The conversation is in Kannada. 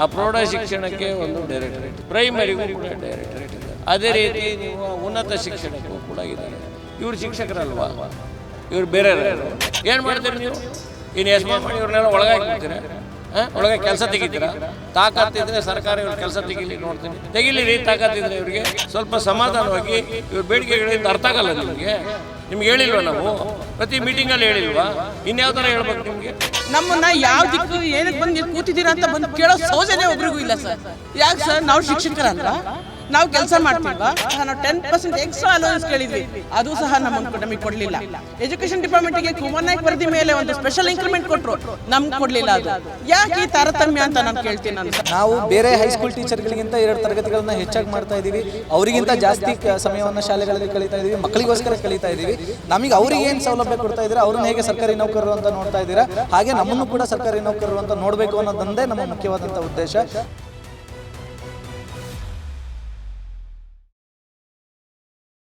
ಆ ಪ್ರೌಢ ಶಿಕ್ಷಣಕ್ಕೆ ಒಂದು ಡೈರೆಕ್ಟರೇಟ್ ಪ್ರೈಮರಿಗೂ ಕೂಡ ಡೈರೆಕ್ಟರೇಟ್ ಇದೆ. ಅದೇ ರೀತಿ ನೀವು ಉನ್ನತ ಶಿಕ್ಷಣಕ್ಕೂ ಕೂಡ ಇದ್ದಾರೆ. ಇವರು ಶಿಕ್ಷಕರಲ್ವಾ? ಇವರು ಬೇರೆ ಏನು ಮಾಡ್ತೀರಿ ನೀವು? ಇನ್ನು ಎಸ್ ಮಾಡಿ ಇವ್ರನ್ನೆಲ್ಲ ಒಳಗಾಗಿ ಬಿಡ್ತೀರಾ ಹಾಂ? ಒಳಗೆ ಕೆಲಸ ತೆಗಿತೀರಾ? ತಾಕತ್ತಿದ್ರೆ ಸರ್ಕಾರ ಇವ್ರ ಕೆಲಸ ತೆಗಿಲಿ ನೋಡ್ತೀನಿ. ತೆಗಿಲಿ ರೀ ತಾಕತ್ತಿದ್ರೆ ಇವರಿಗೆ. ಸ್ವಲ್ಪ ಸಮಾಧಾನವಾಗಿ ಇವ್ರ ಬೇಡಿಕೆಗಳಿಂದ ಅರ್ಥ ಆಗಲ್ಲ ನಿಮಗೆ. ನಿಮ್ಗೆ ಹೇಳಿಲ್ವ ನಾವು? ಪ್ರತಿ ಮೀಟಿಂಗಲ್ಲಿ ಹೇಳಿಲ್ವಾ? ಇನ್ಯಾವ ತರ ಹೇಳ್ಬೇಕು ನಿಮಗೆ? ನಮ್ಮನ್ನ ಯಾವ ದಿಕ್ಕು ಏನಕ್ಕೆ ಬಂದು ಕೂತಿದ್ದೀರಾ ಅಂತ ಬಂದು ಕೇಳೋ ಸೌಜನ್ಯ ಒಬ್ರಿಗೂ ಇಲ್ಲ ಸರ್. ಯಾಕೆ ಸರ್? ನಾವು ಶಿಕ್ಷಕರಲ್ಲ ನಾವು ಕೆಲಸ ಮಾಡ್ತೀವಲ್ವಾ ನಾವು ಟೆನ್ ಪರ್ಸೆಂಟ್ ಎಕ್ಸ್ಟ್ರಾ ಅಲೋನ್ಸ್ ಕೇಳಿದ್ವಿ. ಅದು ಸಹ ನಮಗೆ ನಮಗೆ ಕೊಡಲಿಲ್ಲ. ಎಜುಕೇಶನ್ ಡಿಪಾರ್ಟ್ಮೆಂಟ್ಗೆ ಕುಮಾರ್ ನಾಯ್ಕ್ ವರದಿ ಮೇಲೆ ಒಂದು ಸ್ಪೆಷಲ್ ಇನ್ಕ್ರಿಮೆಂಟ್ ಕೊಟ್ಟರು ನಮ್ಗೆ ಕೊಡಲಿಲ್ಲ ಅದು. ಯಾಕೆ ಈ ತಾರತಮ್ಯ ಅಂತ ನಾನು ಕೇಳ್ತೀನಿ ನಾನು. ನಾವು ಬೇರೆ ಹೈಸ್ಕೂಲ್ ಟೀಚರ್ಗಳಿಗಿಂತ ಎರಡು ತರಗತಿಗಳನ್ನ ಹೆಚ್ಚಾಗಿ ಮಾಡ್ತಾ ಇದ್ದೀವಿ. ಅವರಿಗಿಂತ ಜಾಸ್ತಿ ಕ- ಸಮಯವನ್ನು ಶಾಲೆಗಳಲ್ಲಿ ಕಳೀತಾ ಇದ್ದೀವಿ. ಮಕ್ಕಳಿಗೋಸ್ಕರ ಕಳೀತಾ ಇದ್ದೀವಿ. ನಮಗೆ ಅವ್ರಿಗೆ ಏನು ಸೌಲಭ್ಯ ಕೊಡ್ತಾ ಇದ್ದೀರಾ? ಅವ್ರನ್ನ ಹೇಗೆ ಸರ್ಕಾರಿ ನೌಕರರು ಅಂತ ನೋಡ್ತಾ ಇದ್ದೀರಾ? ಹಾಗೆ ನಮ್ಮನ್ನು ಕೂಡ ಸರ್ಕಾರಿ ನೌಕರರು ಅಂತ ನೋಡಬೇಕು ಅನ್ನೋದೊಂದೇ ನಮ್ಮ ಮುಖ್ಯವಾದಂಥ ಉದ್ದೇಶ.